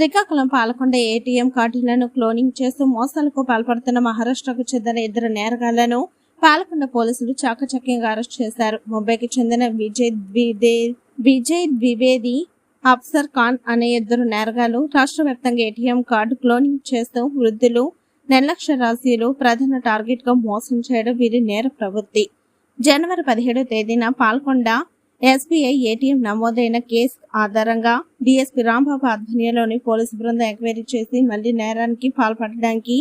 Srikakulam Palakonda ATM కార్డులను cloning చేస్తూ మోసాలకు పాల్పడుతున్న మహారాష్ట్రకు చెందిన ఇద్దరు నేరగాళ్ళను పాలకొండ పోలీసులు చాకచక్యంగా అరెస్ట్ చేశారు. ముంబైకి చెందిన విజయ్ విజయ్ ద్వివేది అఫ్సర్ ఖాన్ అనే ఇద్దరు నేరగాళ్ళు రాష్ట్ర వ్యాప్తంగా ఏటీఎం కార్డు క్లోనింగ్ చేస్తూ వృద్ధులు నిర్లక్ష్య రాశీలు ప్రధాన టార్గెట్గా మోసం చేయడం వీరి నేర ప్రవృత్తి. జనవరి పదిహేడో తేదీన పాల్కొండ ఎస్బీఐ ఏటీఎం నమోదైన కేసు ఆధారంగా డీఎస్పీ రాంబాబు ఆధ్వర్యంలోని పోలీసు బృందం ఎంక్వైరీ చేసి మళ్ళీ నేరానికి పాల్పడడానికి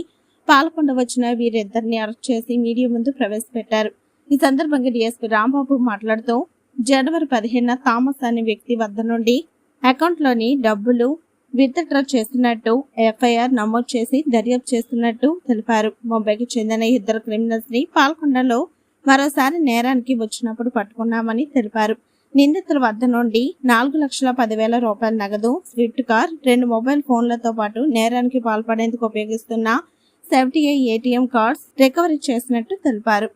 పాల్గొండ వచ్చిన వీరిద్దరిని అరెస్ట్ చేసి మీడియా ముందు ప్రవేశపెట్టారు. ఈ సందర్భంగా డీఎస్పీ రాంబాబు మాట్లాడుతూ జనవరి పదిహేనున థామస్ అనే వ్యక్తి వద్ద నుండి అకౌంట్లోని డబ్బులు విత్డ్రా చేస్తున్నట్టు ఎఫ్ఐఆర్ నమోదు చేసి దర్యాప్తు చేస్తున్నట్టు తెలిపారు. ముంబైకి చెందిన ఇద్దరు క్రిమినల్స్ని పాల్కొండలో మరోసారి నేరానికి వచ్చినప్పుడు పట్టుకున్నామని తెలిపారు. నిందితుల వద్ద నుండి నాలుగు లక్షల పదివేల రూపాయల నగదు స్విఫ్ట్ కార్ రెండు మొబైల్ ఫోన్లతో పాటు నేరానికి పాల్పడేందుకు ఉపయోగిస్తున్న సెవెంటీ ఏటీఎం కార్డ్స్ రికవరీ చేసినట్టు తెలిపారు.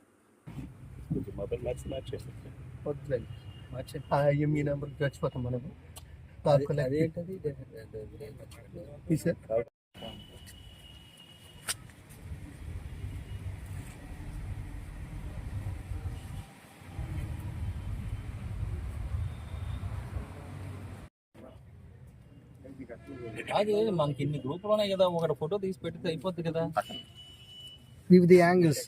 అదే మనకి ఇన్ని గ్రూపులు ఉన్నాయి కదా ఒకటి ఫోటో తీసి పెడితే అయిపోద్ది కదా. వివిధ యాంగిల్స్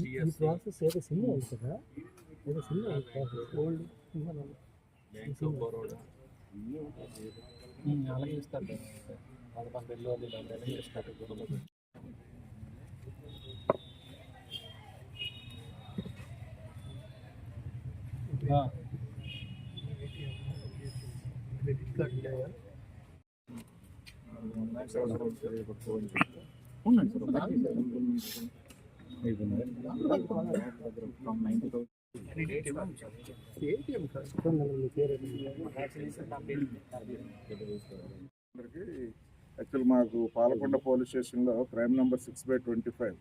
ఈ ప్రాసెస్ ఏదో సినిమా అవుతుందా ఏదో సినిమా ఓల్డ్ అలాగే ఇస్తారు వెళ్ళి ఇస్తారు ఆ, క్రెడిట్ కార్డు ఉండేవా ఉండండి సార్. ఏటీఎం కార్డు మీ పేరు అందరికీ యాక్చువల్ మాకు పాలకొండ పోలీస్ స్టేషన్లో crime number six by twenty five.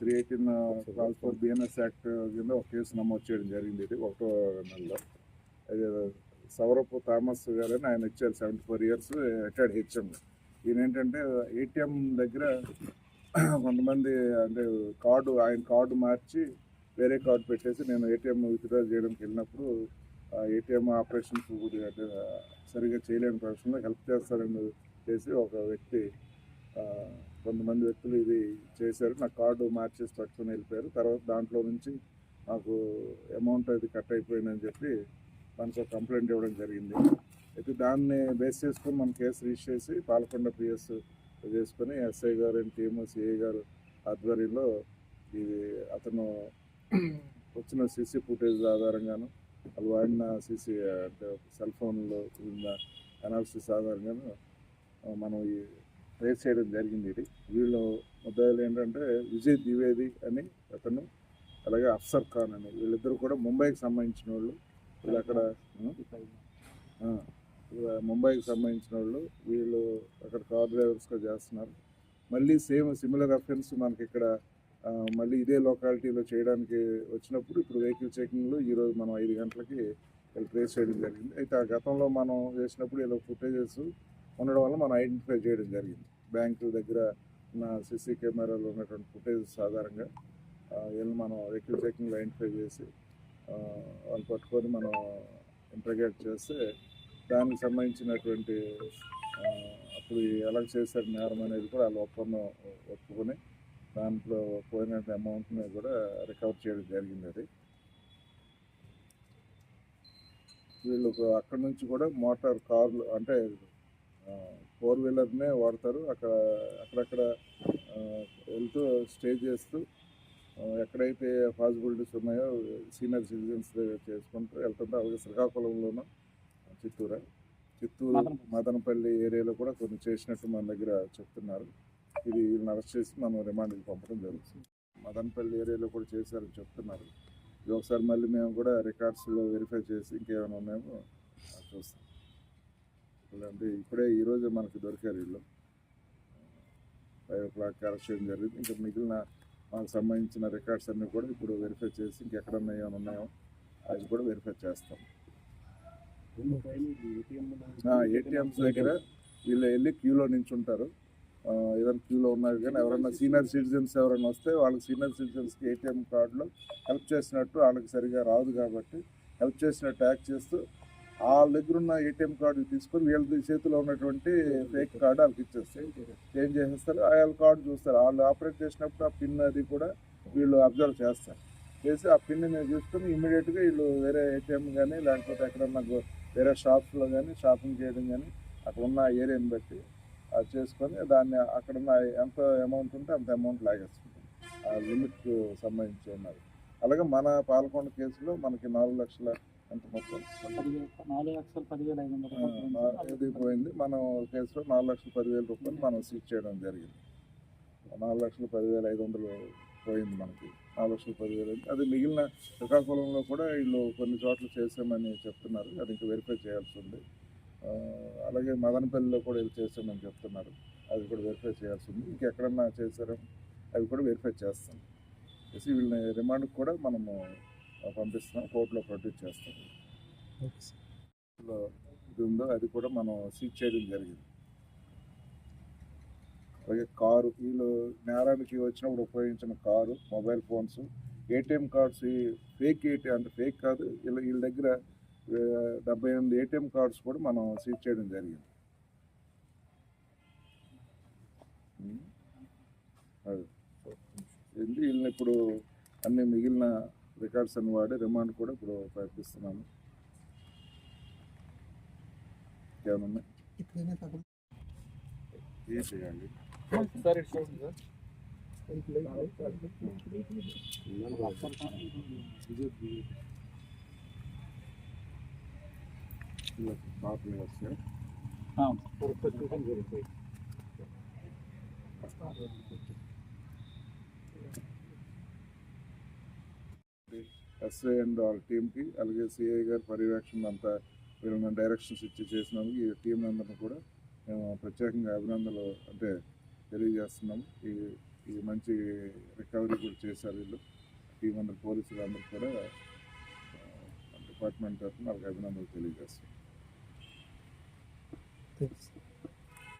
Three eighteen calls for BNS act కింద ఒక కేసు నమోదు చేయడం జరిగింది ఇది. ఒకటో నెలలో. అది సౌరపు థామస్ గారని ఆయన ఇచ్చారు seventy four years retired HM ఈయన ఏంటంటే ఏటీఎం దగ్గర కొంతమంది అంటే కార్డు ఆయన కార్డు మార్చి వేరే కార్డు పెట్టేసి నేను ఏటీఎం విత్డ్రా చేయడానికి వెళ్ళినప్పుడు ఏటీఎం ఆపరేషన్ అంటే సరిగ్గా చేయలేని ప్రశ్నలో హెల్ప్ చేస్తారని చేసి ఒక వ్యక్తి కొంతమంది వ్యక్తులు ఇది చేశారు. నా కార్డు మార్చేసి పట్టుకుని వెళ్ళిపోయారు. తర్వాత దాంట్లో నుంచి నాకు అమౌంట్ అది కట్ అయిపోయిందని చెప్పి మనకు కంప్లైంట్ ఇవ్వడం జరిగింది. అయితే దాన్ని బేస్ చేసుకొని మనం కేసు రిజిస్టర్ చేసి పాలకొండ పిఎస్ చేసుకొని ఎస్ఐ గారు అండ్ టీము సిఐ గారు ఆధ్వర్యంలో ఇది అతను వచ్చిన సీసీ ఫుటేజ్ ఆధారంగాను వాళ్ళు వాడిన సీసీ అంటే సెల్ ఫోన్లో ఉన్న అనాలిసిస్ ఆధారంగాను మనం ఈ ట్రేస్ చేయడం జరిగింది ఇది. వీళ్ళు ముద్దాయిలు ఏంటంటే విజయ్ ద్వివేది అని అతను అలాగే అఫ్సర్ ఖాన్ అని వీళ్ళిద్దరు కూడా ముంబైకి సంబంధించిన వాళ్ళు వీళ్ళు అక్కడ ముంబైకి సంబంధించిన వాళ్ళు వీళ్ళు అక్కడ కార్ డ్రైవర్స్గా చేస్తున్నారు. మళ్ళీ సేమ్ సిమిలర్ అఫెన్స్ మనకి ఇక్కడ మళ్ళీ ఇదే లొకాలిటీలో చేయడానికి వచ్చినప్పుడు ఇప్పుడు వెహికల్ చెకింగ్లో ఈరోజు మనం ఐదు గంటలకి వీళ్ళు ట్రేస్ చేయడం జరిగింది. అయితే ఆ గతంలో మనం చేసినప్పుడు ఇలా ఫుటేజెస్ ఉండడం వల్ల మనం ఐడెంటిఫై చేయడం జరిగింది. బ్యాంకుల దగ్గర ఉన్న సీసీ కెమెరాలో ఉన్నటువంటి ఫుటేజెస్ ఆధారంగా వీళ్ళు వీళ్ళని మనం వెహికల్ చెకింగ్లో ఐడెంటిఫై చేసి వాళ్ళు పట్టుకొని మనం ఇంటర్గేట్ చేస్తే దానికి సంబంధించినటువంటి అప్పుడు ఎలా చేశారు నేరం అనేది కూడా వాళ్ళు ఒప్పందం ఒప్పుకొని దాంట్లో పోయిన అమౌంట్ని కూడా రికవర్ చేయడం జరిగింది అది. వీళ్ళు అక్కడి నుంచి కూడా మోటార్ కార్లు అంటే ఫోర్ వీలర్నే వాడతారు. అక్కడ అక్కడక్కడ వెళ్తూ స్టే చేస్తూ ఎక్కడైతే పాసిబిలిటీస్ ఉన్నాయో సీనియర్ సిటిజన్స్ చేసుకుంటూ వెళ్తుంటే అలాగే శ్రీకాకుళంలోనూ చిత్తూరు. చిత్తూరు మదనపల్లి. ఏరియాలో కూడా కొన్ని చేసినట్టు మన దగ్గర చెప్తున్నారు. ఇది వీళ్ళని అరెస్ట్ చేసి మనం రిమాండ్కి పంపడం జరుగుతుంది. మదనపల్లి ఏరియాలో కూడా చేశారని చెప్తున్నారు. ఇది ఒకసారి మళ్ళీ మేము కూడా రికార్డ్స్లో వెరిఫై చేసి ఇంకేమైనా ఉన్నాయేమో చూస్తాం. అంటే ఇప్పుడే ఈరోజు మనకి దొరికారు వీళ్ళు ఫైవ్ ఓ క్లాక్ అరెస్ట్ చేయడం జరిగింది. ఇంకా మిగిలిన మాకు సంబంధించిన రికార్డ్స్ అన్నీ కూడా ఇప్పుడు వెరిఫై చేసి ఇంకెక్కడన్నా ఏమైనా ఉన్నాయో అది కూడా వెరిఫై చేస్తాం. ఏటీఎంస్ దగ్గర వీళ్ళు వెళ్ళి క్యూలో నించుంటారు. ఏదైనా క్యూలో ఉన్నారు కానీ ఎవరైనా సీనియర్ సిటిజన్స్ ఎవరైనా వస్తే వాళ్ళకి సీనియర్ సిటిజన్స్కి ఏటీఎం కార్డులో హెల్ప్ చేసినట్టు వాళ్ళకి సరిగా రాదు కాబట్టి హెల్ప్ చేసినట్టు యాక్ట్ చేస్తూ వాళ్ళ దగ్గర ఉన్న ఏటీఎం కార్డు తీసుకొని వీళ్ళ చేతిలో ఉన్నటువంటి ఫేక్ కార్డు వాళ్ళకి ఇచ్చేస్తారు. చేంజ్ చేసేస్తారు? వాళ్ళ కార్డు చూస్తారు. వాళ్ళు ఆపరేట్ చేసినప్పుడు ఆ పిన్ అది కూడా వీళ్ళు అబ్జర్వ్ చేస్తారు. చేసి ఆ పిన్ చూసుకొని ఇమీడియట్గా వీళ్ళు వేరే ఏటీఎం కానీ లేకపోతే ఎక్కడన్నా వేరే షాప్స్లో కానీ షాపింగ్ చేయడం కానీ అక్కడ ఉన్న ఏరియాని బట్టి అది చేసుకొని దాన్ని అక్కడ ఉన్న ఎంత అమౌంట్ ఉంటే అంత అమౌంట్ లాగేసుకుంటాం ఆ లిమిట్ సంబంధించి ఉన్నది అలాగే మన పాలకొండ కేసులో మనకి నాలుగు లక్షల ఎంత మొత్తం ఇది పోయింది. మనం కేసులో నాలుగు లక్షల పదివేల రూపాయలు మనం సీజ్ చేయడం జరిగింది. నాలుగు లక్షల పదివేల ఐదు వందలు పోయింది మనకి. నాలుగు లక్షల పదివేలు. అది మిగిలిన శ్రీకాకుళంలో కూడా వీళ్ళు కొన్ని చోట్ల చేసామని చెప్తున్నారు. అది ఇంకా వెరిఫై చేయాల్సి ఉంది. అలాగే మదనపల్లిలో కూడా వీళ్ళు చేసామని చెప్తున్నారు. అది కూడా వెరిఫై చేయాల్సి ఉంది. ఇంకెక్కడన్నా చేశారో అవి కూడా వెరిఫై చేస్తాం. చేసి వీళ్ళని రిమాండ్కి కూడా మనము పంపిస్తున్నాం కోర్టులో ప్రొడ్యూస్ చేస్తాం ఇది ఉందో అది కూడా మనం సీజ్ చేయడం జరిగింది. అలాగే కారు వీళ్ళు నేరానికి వచ్చినప్పుడు ఉపయోగించిన car mobile phones ATM cards fake ATM అంటే ఫేక్ కాదు వీళ్ళ వీళ్ళ దగ్గర డెబ్బై ఎనిమిది ఏటీఎం కార్డ్స్ కూడా మనం సీజ్ చేయడం జరిగింది. అది. వీళ్ళని ఇప్పుడు అన్ని మిగిలిన రికార్డ్స్ అన్ని వాడి రిమాండ్ కూడా ఇప్పుడు ప్రయత్నిస్తున్నాము ఏమన్నా ఏం చేయాలి? కాపీ వస్తే ఎస్ఐ అండ్ వాళ్ళ టీంకి అలాగే సిఐ గారి పర్యవేక్షణ అంతా వీళ్ళని డైరెక్షన్స్ ఇచ్చి చేసినందుకు ఈ టీం మెంబర్ని కూడా మేము ప్రత్యేకంగా అభినందనలు అంటే తెలియజేస్తున్నాము. ఈ ఈ మంచి రికవరీ కూడా చేశారు వీళ్ళు. టీం అందరు పోలీసులు అందరూ కూడా డిపార్ట్మెంట్ తరఫున వాళ్ళకి అభినందనలు తెలియజేస్తున్నాం.